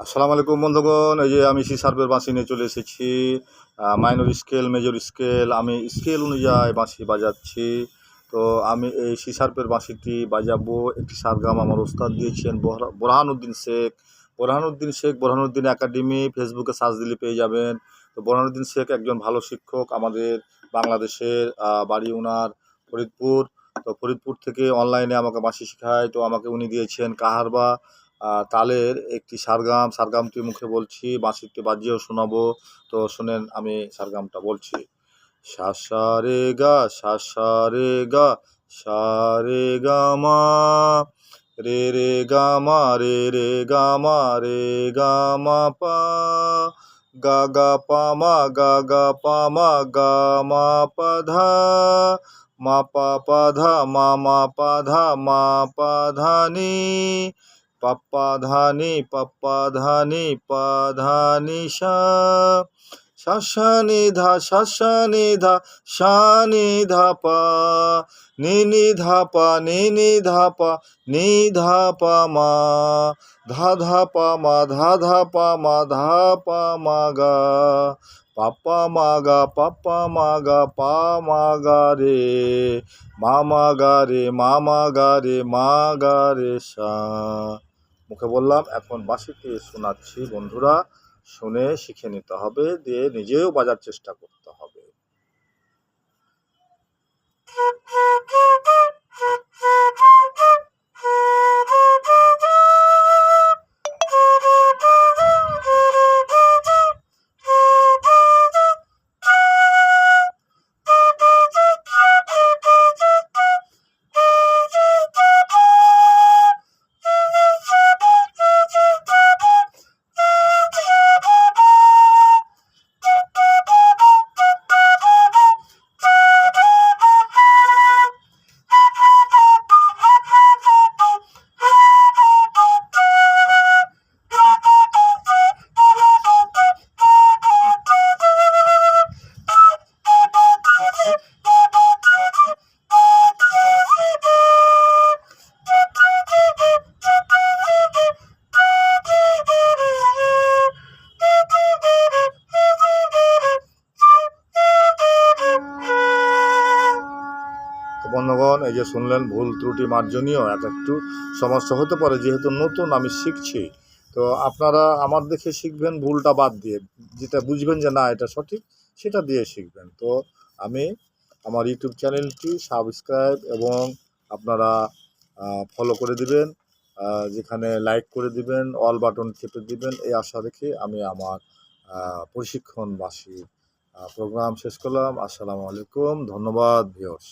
আসসালামু আলাইকুম বন্ধুগণ, এই যে আমি সি সার্ভের বাঁশি নিয়ে চলে এসেছি। মাইনর স্কেল মেজর স্কেল আমি স্কেল অনুযায়ী বাঁশি বাজাচ্ছি। তো আমি এই সি সার্ভের বাঁশিটি বাজাবো। একটি সারগাম আমার ওস্তাদ দিয়েছেন বোরহানুদ্দিন শেখ। বোরহানুদ্দিন শেখ, বোরহানুদ্দিন একাডেমি ফেসবুকে সার্চ দিলে পেয়ে যাবেন। তো বোরহানুদ্দিন শেখ একজন ভালো শিক্ষক আমাদের বাংলাদেশের বাড়ি ওনার ফরিদপুর। তো ফরিদপুর থেকে অনলাইনে আমাকে বাঁশি শেখায়। তো আমাকে উনি দিয়েছেন কাহারবা। তালের একটি সারগাম, সারগামটি মুখে বলছি, বাঁশিতে বাজিয়েও শোনাবো। তো শোনেন, আমি সারগামটা বলছি। সা সা, রে, গা সা, রে, গা, সা, রে, গা, মা, রে রে, গা, মা, রে রে, গা, মা, রে, গা, মা, পা, গা গা, পা, মা, গা গা, পা, মা, গা, মা, পা, ধা, মা, পা পা, ধা, মা মা, পা, ধা, মা, পা, ধা, নি পাপ্পা ধানি পাপ্পা ধানি পা ধানি সা শাসানি ধা শাসানি ধা শানি ধা পা নি নি ধা পা নি নি ধা পা নি ধা পা মা ধা ধা পা মা ধা ধা পা মা ধা পা মা গা পাপ্পা মা গা পাপ্পা মা গা পা মা গা রে মা মা গা রে মা মা গা রে মা গা রে সা মুখে বললাম, এখন বাঁশিতে শোনাচ্ছি বন্ধুরা, শুনে শিখে নিতে হবে, দিয়ে নিজেও বাজার চেষ্টা করতে হবে। তো বন্ধুগণ, এই যে শুনলেন, ভুল ত্রুটি মার্জনীয় এক একটু সমস্যা হতে পারে, যেহেতু নতুন আমি শিখছি। তো আপনারা আমার দেখে শিখবেন, ভুলটা বাদ দিয়ে, যেটা বুঝবেন যে না, এটা সঠিক, সেটা দিয়ে শিখবেন। তো আমি আমার ইউটিউব চ্যানেলটি সাবস্ক্রাইব এবং আপনারা ফলো করে দিবেন যেখানে লাইক করে দিবেন অল বাটন চেপে দিবেন, এই আশা রেখে আমি আমার প্রশিক্ষণবাসী প্রোগ্রাম শেষ করলাম। আসসালামু আলাইকুম, ধন্যবাদ ভিউয়ার্স